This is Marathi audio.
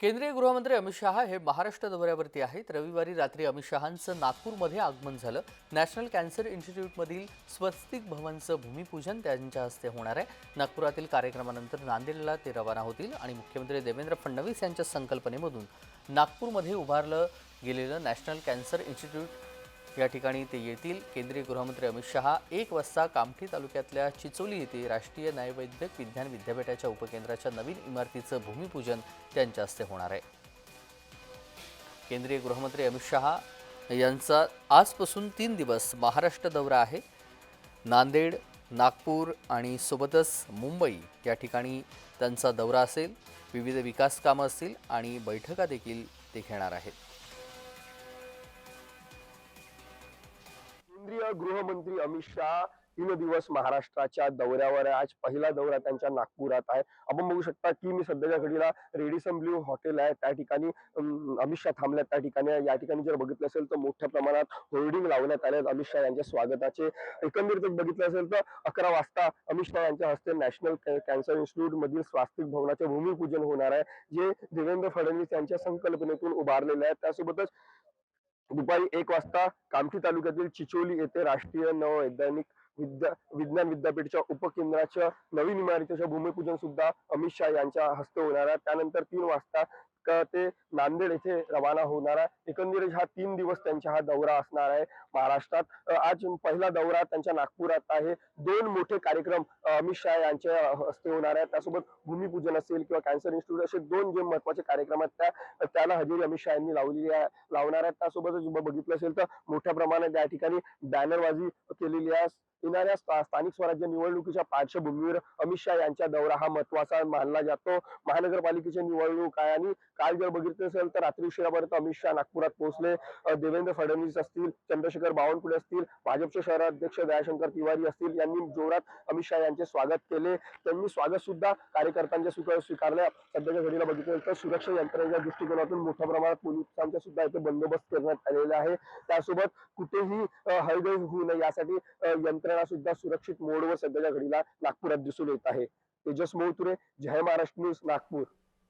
केंद्रीय गृहमंत्री अमित शहा हे महाराष्ट्र दौऱ्यावरती आहेत. रविवारी रात्री अमित शहांचं नागपूरमध्ये आगमन झालं. नॅशनल कॅन्सर इन्स्टिट्यूटमधील स्वस्तिक भवनचं भूमिपूजन त्यांच्या हस्ते होणार आहे. नागपुरातील कार्यक्रमानंतर नांदेडला ते रवाना होतील आणि मुख्यमंत्री देवेंद्र फडणवीस यांच्या संकल्पनेमधून नागपूरमध्ये उभारलं गेलेलं नॅशनल कॅन्सर इन्स्टिट्यूट या ठिकाणी ते येतील. केंद्रीय गृहमंत्री अमित शहा एक वाजता कामठी तालुक्यातल्या चिचोली येथे राष्ट्रीय न्यायवैद्यक विज्ञान विद्यापीठाच्या उपकेंद्राच्या नवीन इमारतीचं भूमिपूजन त्यांच्या हस्ते होणार आहे. केंद्रीय गृहमंत्री अमित शहा यांचा आजपासून तीन दिवस महाराष्ट्र दौरा आहे. नांदेड नागपूर आणि सोबतच मुंबई या ठिकाणी त्यांचा दौरा असेल. विविध विकास कामं असतील आणि बैठका देखील ते घेणार आहेत. केंद्रीय गृहमंत्री अमित शहा तीन दिवस महाराष्ट्राच्या दौऱ्यावर आहे. आज पहिला दौरा त्यांच्या नागपुरात आहे. आपण बघू शकता की मी सध्याच्या घडीला रेडिसन ब्ल्यू हॉटेल आहे. त्या ठिकाणी अमित शहा थांबल्यात त्या ठिकाणी या ठिकाणी जर बघितलं असेल तर मोठ्या प्रमाणात होर्डिंग लावण्यात आले अमित शहा यांच्या स्वागताचे. एकंदरीत बघितलं असेल तर अकरा वाजता अमित शहा यांच्या हस्ते नॅशनल कॅन्सर इन्स्टिट्यूट मधील स्वास्तिक भवनाचे भूमिपूजन होणार आहे. जे देवेंद्र फडणवीस यांच्या संकल्पनेतून उभारलेले आहे त्यासोबतच दुपारी एक वाजता कामठी तालुक्यातील चिचोली येथे राष्ट्रीय नववैज्ञानिक विद्या विज्ञान विद्यापीठच्या उपकेंद्राच्या नवीन इमारतीच्या भूमिपूजन सुद्धा अमित शहा यांच्या हस्ते होणार आहे. त्यानंतर तीन वाजता ते नांदेड येथे रवाना होणार आहे. एकंदरीत हा तीन दिवस त्यांचा हा दौरा असणार आहे. महाराष्ट्रात आज पहिला दौरा त्यांच्या नागपुरात आहे. दोन मोठे कार्यक्रम अमित शहा यांच्या हस्ते होणार आहे. त्यासोबत भूमिपूजन असेल किंवा कॅन्सर इन्स्टिट्यूट असे दोन जे महत्त्वाचे कार्यक्रम आहेत त्या त्याला हजेरी अमित शहा यांनी लावलेली आहे लावणार आहेत. त्यासोबतच बघितलं असेल तर मोठ्या प्रमाणात या ठिकाणी बॅनरबाजी केलेली आहे. येणाऱ्या स्थानिक स्वराज्य निवडणुकीच्या पार्श्वभूमीवर अमित शहा यांचा दौरा हा महत्त्वाचा मानला जातो. महानगरपालिकेची निवडणूक आहे आणि काल जर बघितलं असेल तर रात्री उशिरापर्यंत अमित शहा नागपुरात पोहोचले. देवेंद्र फडणवीस असतील चंद्रशेखर बावनकुळे असतील भाजपचे शहराध्यक्ष दयाशंकर तिवारी असतील यांनी जोरात अमित शहा यांचे स्वागत केले. त्यांनी स्वागत सुद्धा कार्यकर्त्यांच्या स्वीकार स्वीकारले सध्याच्या घडीला बघितलं तर सुरक्षा यंत्रणेच्या दृष्टिकोनातून मोठ्या प्रमाणात पोलिसांचा सुद्धा इथे बंदोबस्त करण्यात आलेला आहे. त्यासोबत कुठेही अ, होऊ नये यासाठी यंत्र यंत्रणा सुद्धा सुरक्षित मोडवर सध्याच्या घडीला नागपुरात दिसून येत आहे. तेजस मोहतुरे जय महाराष्ट्र न्यूज नागपूर.